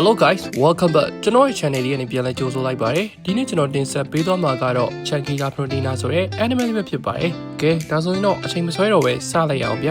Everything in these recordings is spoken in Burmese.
Hello guys welcome back ကျွန်တော်ရဲ့ channel လေးကနေပြန်လည်ကြိုဆိုလိုက်ပါတယ်ဒီနေ့ကျွန်တော်တင်ဆက်ပေးသွားမှာကတော့ Chankila Proteina ဆိုတဲ့ animal ပဲဖြစ်ပါတယ်ကဲဒါဆိုရင်တော့အချိန်မဆွဲတော့ပဲစလိုက်ရအောင်ဗျ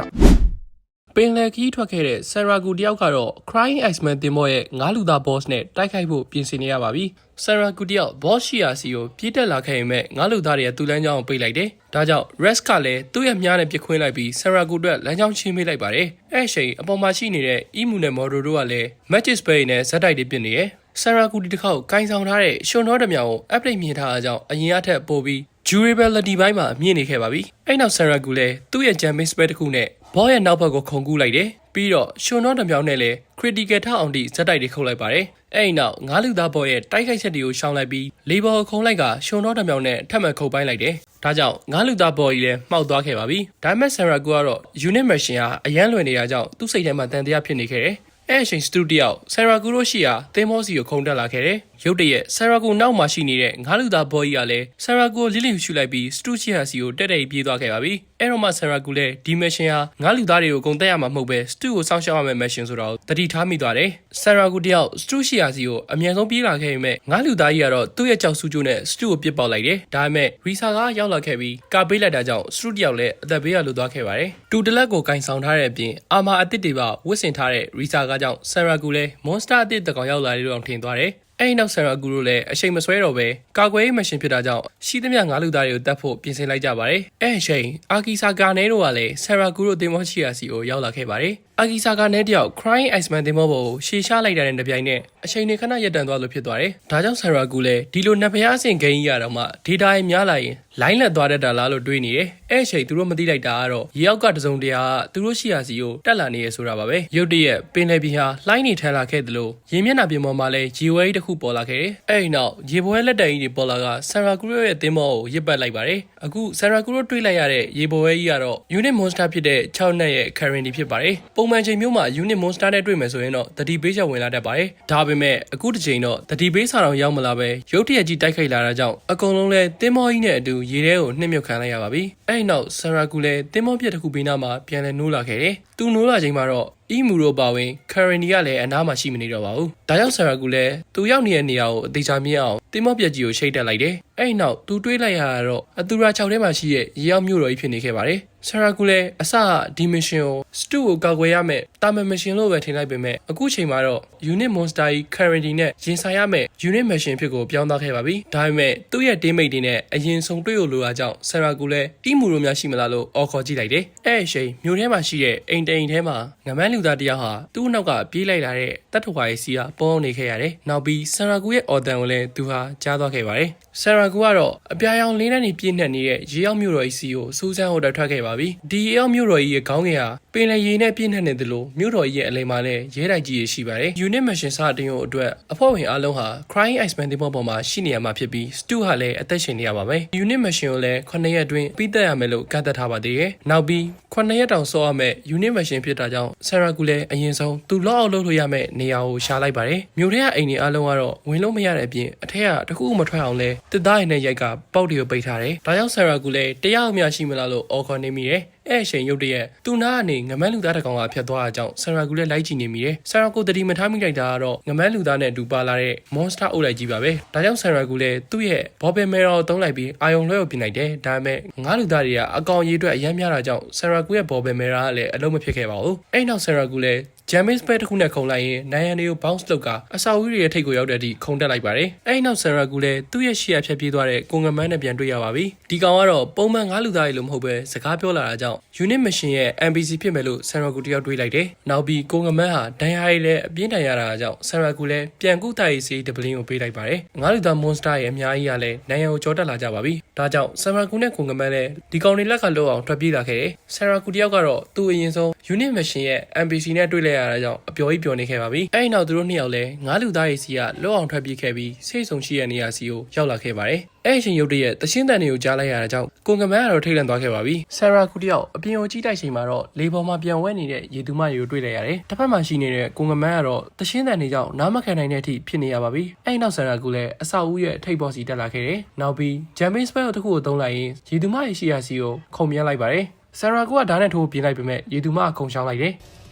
ပင်လယ်ခီးထွက်ခဲ့တဲ့ဆရာဂူတယောက်ကတော့ Crying Iceman တင်မော့ရဲ့ငါးလူသား boss နဲ့တိုက်ခိုက်ဖို့ပြင်ဆင်နေရပါပြီဆရာဂူတယောက် boss ရှိရာစီကိုပြေးတက်လာခဲ့ရင်မဲ့ငါးလူသားတွေကသူ့လမ်းကြောင်းကိုပိတ်လိုက်တယ်ဒါကြောင့် Rest ကလည်းသူ့ရဲ့မြားနဲ့ပြစ်ခွင်းလိုက်ပြီးဆရာဂူအတွက်လမ်းကြောင်းချင်းမိလိုက်ပါတယ်အဲ့အချိန်အပေါ်မှာရှိနေတဲ့ Emu နဲ့ Model တို့ကလည်း Magic Spray နဲ့ဇက်တိုက်တွေပြစ်နေရဲ့ဆရာဂူဒီတစ်ခေါက်ကင်ဆောင်ထားတဲ့ရှင်တော်တမြောင်ကို update မြင်ထားတာကြောင့်အရင်အထက်ပို့ပြီး durability ဘိုင်းမှာမြင့်နေခဲ့ပါပြီ။အဲ့နောက်ဆရာဂူလည်းသူ့ရဲ့ jamming spell တစ်ခုနဲ့ဘောရဲ့နောက်ဘက်ကိုခုန်ကူးလိုက်တယ်။ပြီးတော့ရှင်တော်တမြောင်နဲ့လည်း critical ထောက်အောင်ထိဇက်တိုက်တွေခုတ်လိုက်ပါတယ်။အဲ့ဒီနောက်ငါးလူသားဘောရဲ့တိုက်ခိုက်ချက်တွေကိုရှောင်လိုက်ပြီးလေဘော်ခုံလိုက်ကရှင်တော်တမြောင်နဲ့ထပ်မံခုတ်ပိုင်းလိုက်တယ်။ဒါကြောင့်ငါးလူသားဘော်ကြီးလည်းမှောက်သွားခဲ့ပါပြီ။ဒါပေမဲ့ဆရာဂူကတော့ unit machine ဟာအရန်လွယ်နေတာကြောင့်သူ့စိတ်ထဲမှာတန်တရားဖြစ်နေခဲ့တယ်။အဲ့အချိန်စတူဒီယိုဆရာဂူရိုရှိရာသင်မောစီကိုခုန်တက်လာခဲ့တယ်။ရုတ်တရက်ဆရာဂူနောက်မှာရှိနေတဲ့ငါးလူသားဘော်ကြီးကလည်းဆရာဂူကိုလစ်လစ်ရှူလိုက်ပြီးစတူချီယာစီကိုတက်တက်ပြေးသွားခဲ့ပါပြီ။အဲ့တော့မှဆရာဂူလည်းဒီမရှင်ဟာငါးလူသားတွေကိုဂုံတက်ရမှာမဟုတ်ပဲစတူကိုစောင့်ရှောက်ရမယ့်မရှင်ဆိုတော့တတိထားမိသွားတယ်။ဆရာဂူတယောက်စတူချီယာစီကိုအမြန်ဆုံးပြေးလာခဲ့ပေမဲ့ငါးလူသားကြီးကတော့သူ့ရဲ့ကြောက်စုကျိုးနဲ့စတူကိုပြစ်ပေါက်လိုက်တယ်။ဒါပေမဲ့ရီဆာကရောက်လာခဲ့ပြီးကာပေးလိုက်တာကြောင့်စတူတယောက်လည်းအသက်ဘေးကလွတ်သွားခဲ့ပါတယ်။တူတလက်ကိုကင်ဆောင်ထားတဲ့အပြင်အာမာအသစ်တွေပါဝတ်ဆင်ထားတဲ့ရီဆာကကြောင့်ဆရာဂူလည်းမွန်စတာအသစ်တကောင်ရောက်လာတယ်လို့အောင်ထင်သွားတယ်။ အဲ့ဒီနောက်ဆရာဂူရိုလည်းအချိန်မဆွဲတော့ပဲကာကွယ်ရေးမရှင်ဖြစ်တာကြောင့်ရှိသမျှငါးလူသားတွေကိုတတ်ဖို့ပြင်ဆင်လိုက်ကြပါတယ်။အဲ့အချိန်အာကီဆာကာနဲတို့ကလည်းဆရာဂူရိုတင်မောချီယာစီကိုရောက်လာခဲ့ပါတယ်။ အာကီဆာကာနဲတယောက် Crying Iceman တင်မောပေါ်ကိုရှေရှားလိုက်တာနဲ့တပြိုင်နက်အချိန်တွေခဏရပ်တန့်သွားလို့ဖြစ်သွားတယ်။ဒါကြောင့်ဆရာဂူလည်းဒီလိုနှစ်ဖျားအဆင့်ဂိမ်းကြီးရတော့မှ data ရများလာရင်လိုင်းလက်သွားတတ်တာလားလို့တွေးနေတယ်။အဲ့အချိန်သူတို့မသိလိုက်တာကတော့ရေအောက်ကတစုံတရာသူတို့ရှိရာစီကိုတက်လာနေရဆိုတာပါပဲ။ရုတ်တရက်ပင်လယ်ပြင်ဟာလှိုင်းနေထန်လာခဲ့သလိုရေမျက်နှာပြင်ပေါ်မှာလည်းရေဝဲကြီးတစ်ခုပေါ်လာခဲ့တယ်။အဲ့ဒီနောက်ရေပွဲလက်တံကြီးတွေပေါ်လာကဆရာဂူရိုရဲ့သင်းမောကိုရစ်ပတ်လိုက်ပါတယ်။အခုဆရာဂူရိုတွေးလိုက်ရတဲ့ရေပွဲကြီးကတော့ unit monster ဖြစ်တဲ့6နက်ရဲ့ currency ဖြစ်ပါတယ်။ပုံမှန်ချိန်မျိုးမှာ unit monster နဲ့တွေ့မယ်ဆိုရင်တော့တတိပေးချက်ဝင်လာတတ်ပါတယ်။ဒါပေမဲ့အခုတစ်ချိန်တော့တတိပေးစာတော်ရောက်မလာပဲရုတ်တရက်ကြီးတိုက်ခိုက်လာတာကြောင့်အကုန်လုံးလဲတင်းမောကြီးနဲ့အတူရေထဲကိုနှိမ့်မြုပ်ခံလိုက်ရပါပြီ။အဲ့ဒီနောက်ဆရာဂူလည်းတင်းမောပြက်တစ်ခုပေးနာမှာပြန်လဲနိုးလာခဲ့တယ်။သူနိုးလာချိန်မှာတော့အီမူရိုပါဝင်ကာရနီကလည်းအနားမှာရှိမနေတော့ပါဘူး။ဒါကြောင့်ဆရာကူလည်းသူရောက်နေတဲ့နေရာကိုအသေးချာမြင်အောင်တင်မော့ပြက်ကြီးကိုရှိတ်တက်လိုက်တယ်။အဲ့ဒီနောက်သူတွေးလိုက်ရတာတော့အတူရာ6ထဲမှာရှိတဲ့ရေရောက်မြို့တော်ကြီးဖြစ်နေခဲ့ပါတယ်။ ဆရာကူလည်းအစဒီမရှင်ကိုစတူကိုကောက်ွယ်ရမယ်တာမန်မရှင်လို့ပဲထင်လိုက်ပေမဲ့အခုချိန်မှာတော့ unit monster ကြီး currency နဲ့ရင်ဆိုင်ရမယ် unit machine ဖြစ်ကိုပြောင်းသွားခဲ့ပါပြီ။ဒါပေမဲ့သူ့ရဲ့ teammate တွေနဲ့အရင်ဆုံးတွေ့ရလိုတာကြောင့်ဆရာကူလည်းအီမူရိုများရှိမလားလို့အော်ခေါ်ကြည့်လိုက်တယ်။အဲ့အချိန်မြို့ထဲမှာရှိတဲ့အိမ်တိန်ထဲမှာငမန်းလူသားတယောက်ဟာသူ့နောက်ကပြေးလိုက်လာတဲ့တတ်ထွားရဲ့စီကပေါင်းနေခဲ့ရတယ်။နောက်ပြီးဆရာကူရဲ့အော်တန်ကိုလည်းသူဟာကြားသွားခဲ့ပါတယ်။ဆရာကူကတော့အပြာရောင်လင်းနဲ့နေပြည့်နှက်နေတဲ့ရေရောက်မြို့တော်ကြီးစီကိုစူးစမ်းဟိုတက်ထွက်ခဲ့ပါပြီ။ဒီရေရောက်မြို့တော်ကြီးရဲ့ခေါင်းငယ်ဟာပင်လယ်ရေနဲ့ပြည့်နှက်နေသလိုမြို့တော်ကြီးရဲ့အလယ်မှာလည်းရဲတိုက်ကြီးရရှိပါတယ်။ unit machine စတင်ကိုအတွက်အဖွဲ့ဝင်အားလုံးဟာ crying iceman တင်ပေါ်ပေါ်မှာရှိနေရမှာဖြစ်ပြီး stu ဟာလည်းအသက်ရှင်နေရပါမယ်။ unit machine ကိုလည်း9ရက်အတွင်းပြီးသက်ရမယ်လို့ကန့်သက်ထားပါသေးတယ်။နောက်ပြီး9ရက်တောင်စောရမယ် unit machine ဖြစ်တာကြောင့်ဆရာကူလည်းအရင်ဆုံးသူလောက်အောင်လုပ်လို့ရမယ်နေရာကိုရှာလိုက်ပါတယ်။မြို့ထဲကအိမ်တွေအားလုံးကတော့ဝင်လို့မရတဲ့အပြင်အထက်ကတခုမှမထွက်အောင်လဲတစ်သားရည်နဲ့ရိုက်ကပေါက်တွေကိုပိတ်ထားတယ်။ဒါကြောင့်ဆရာကူလည်းတရားအမျှရှိမလားလို့အော်ခေါ်နေမိတယ်။အဲ့အချိန်ရုတ်တရက်သူနာကနေငမန်းလူသားတစ်ကောင်ကဖြတ်သွားတာကြောင့်ဆရာကူလည်းလိုက်ကြည့်နေမိတယ်။ဆရာကူတတိမထားမိလိုက်တာကတော့ငမန်းလူသားနဲ့အတူပါလာတဲ့ monster အုပ်လိုက်ကြီးပါပဲ။ဒါကြောင့်ဆရာကူလည်းသူ့ရဲ့ Bobby Mero ကိုတုံးလိုက်ပြီးအာယုံလွှဲကိုပြင်လိုက်တယ်။ဒါပေမဲ့ငါးလူသားတွေကအကောင်ရေးအတွက်အယမ်းများတာကြောင့်ဆရာကူရဲ့ Bobby Mero ကလည်းအလုံးမဖြစ်ခဲ့ပါဘူး။အဲ့နောက်ဆရာကူလည်း James Bay တစ်ခုနဲ့ခုံလိုက်ရင်နိုင်ရန်တွေကို bounce လုပ်ကအစာဝီးတွေရဲ့ထိတ်ကိုရောက်တဲ့အထိခုံတက်လိုက်ပါတယ်။အဲဒီနောက် Sarah ကူလည်းသူ့ရဲ့ရှေ့ရဖြတ်ပြေးသွားတဲ့ကိုငမန်းနဲ့ပြန်တွေ့ရပါပြီ။ဒီကောင်ကတော့ပုံမှန်ငါးလူသားတွေလို့မဟုတ်ပဲစကားပြောလာတာကြောင့် unit machine ရဲ့ NPC ဖြစ်မယ်လို့ Sarah ကူတယောက်တွေးလိုက်တယ်။နောက်ပြီးကိုငမန်းဟာဒဏ်ရာတွေလည်းအပြင်းထန်ရတာကြောင့် Sarah ကူလည်းပြန်ကုသရေးစီဒပလင်းကိုပေးလိုက်ပါတယ်။ငါးလူသား monster ရဲ့အများကြီးကလည်းနိုင်ရန်ကိုကြောတက်လာကြပါပြီ။ဒါကြောင့် Sarah ကူနဲ့ကိုငမန်းလည်းဒီကောင်တွေလက်ကလို့အောင်ထွက်ပြေးလာခဲ့တယ်။ Sarah ကူတယောက်ကတော့သူ့အရင်ဆုံး unit machine ရဲ့ NPC နဲ့တွေ့လိုက်ရတာကြောင့်အပျော်ကြီးပျော်နေခဲ့ပါပြီ။အဲဒီနောက်သူတို့နှစ်ယောက်လည်းငါးလူသားရေးစီကလွတ်အောင်ထွက်ပြေးခဲ့ပြီးစိတ်ဆုံရှိတဲ့နေရာစီကိုရောက်လာခဲ့ပါတယ်။အဲ့အချိန်ရုတ်တရက်တရှင်းတန်တွေကိုကြားလိုက်ရတာကြောင့်ကိုကမန်းကတော့ထိတ်လန့်သွားခဲ့ပါပြီ။ဆရာကူတယောက်အပြင်ကိုကြည့်တိုက်ချိန်မှာတော့လေပေါ်မှာပြန်ဝဲနေတဲ့ရေသူမတွေကိုတွေ့လိုက်ရတယ်။တစ်ဖက်မှာရှိနေတဲ့ကိုကမန်းကတော့တရှင်းတန်တွေကြောင့်နားမခံနိုင်တဲ့အထိဖြစ်နေရပါပြီ။အဲ့နောက်ဆရာကူလည်းအဆောက်အဦရဲ့ထိပ်ပေါ်စီတက်လာခဲ့တယ်။နောက်ပြီး James Spell တခုကိုသုံးလိုက်ရင်ရေသူမရဲ့ရှိရာစီကိုခုံမြန်းလိုက်ပါတယ်။ဆရာကူကဓာတ်နဲ့ထိုးပြင်းလိုက်ပေမဲ့ရေသူမကခုံရှောင်းလိုက်တယ်။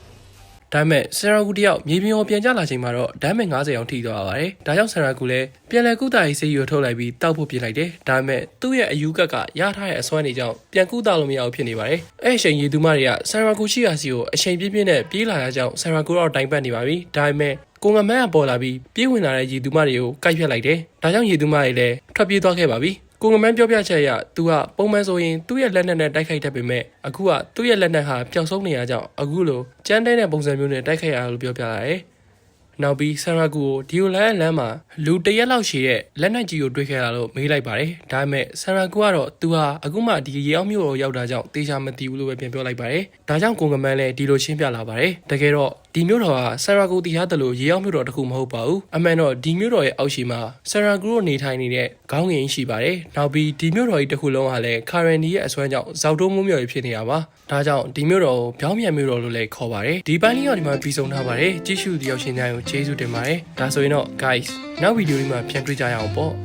ဒါပေမဲ့ဆရာကူတယောက်မြေပြင်ကိုပြန်ကျလာချိန်မှာတော့ဒမ်းမဲ့90အောင်ထိသွားပါတယ်ဒါကြောင့်ဆရာကူလည်းပြန်လည်ကုသရေးဆေးရွထုတ်လိုက်ပြီးတောက်ဖို့ပြလိုက်တယ်ဒါပေမဲ့သူ့ရဲ့အယူကက်ကရထားတဲ့အစွမ်းတွေကြောင့်ပြန်ကုသလို့မရဘူးဖြစ်နေပါတယ်အဲ့အချိန်ရေသူမတွေကဆရာကူရှိရာစီကိုအချိန်ပြည့်ပြည့်နဲ့ပြေးလာတာကြောင့်ဆရာကူတော့တိုင်ပတ်နေပါပြီဒါပေမဲ့ကိုငမန်းကပေါ်လာပြီးပြေးဝင်လာတဲ့ရေသူမတွေကိုကိုက်ဖြတ်လိုက်တယ်ဒါကြောင့်ရေသူမတွေလည်းထွက်ပြေးသွားခဲ့ပါပြီကိုငမန်းပြောပြချက်အရသူကပုံမှန်ဆိုရင်သူ့ရဲ့လက်နက်နဲ့တိုက်ခိုက်တတ်ပေမဲ့အခုကသူ့ရဲ့လက်နက်ဟာပျောက်ဆုံးနေရကြောင်းအခုလိုကြမ်းတဲ့ပုံစံမျိုးနဲ့တိုက်ခိုက်ရလို့ပြောပြလာတယ်။နောက်ပြီးဆန်ရာကူကိုဒီယိုလန်ရဲ့လမ်းမှာလူတစ်ရက်လောက်ရှိတဲ့လက်နက်ကြီးကိုတွေ့ခဲ့ရလို့မေးလိုက်ပါတယ်။ဒါပေမဲ့ဆန်ရာကူကတော့သူဟာအခုမှဒီရေအောင်မျိုးကိုရောက်တာကြောင့်တေချာမသိဘူးလို့ပဲပြန်ပြောလိုက်ပါတယ်။ဒါကြောင့်ကိုငမန်းလည်းဒီလိုရှင်းပြလာပါတယ်။တကယ်တော့ ဒီမျိုးတော်ဟာဆန်ရာကူတရားတယ်လို့ရေအောင်မျိုးတော်တစ်ခုမဟုတ်ပါဘူး။အမှန်တော့ဒီမျိုးတော်ရဲ့အောက်ရှိမှာဆန်ရာကူကိုနေထိုင်နေတဲ့ခေါင်းငင်ရှိပါတယ်။နောက်ပြီးဒီမျိုးတော်ကြီးတစ်ခုလုံးဟာလည်းကာရန်နီရဲ့အစွမ်းကြောင့်ဇောက်တုံးမိုးမြော်ကြီးဖြစ်နေတာပါ။ဒါကြောင့်ဒီမျိုးတော်ကိုပြောင်းပြန်မျိုးတော်လို့လည်းခေါ်ပါတယ်။ဒီပိုင်းလေးတော့ဒီမှာပြီးဆုံးထားပါတယ်။ကြည့်ရှုတဲ့ရောက်ရှင်များကိုကျေးဇူးတင်ပါတယ်။ဒါဆိုရင်တော့ guys နောက်ဗီဒီယိုလေးမှာပြန်တွေ့ကြရအောင်ပေါ့။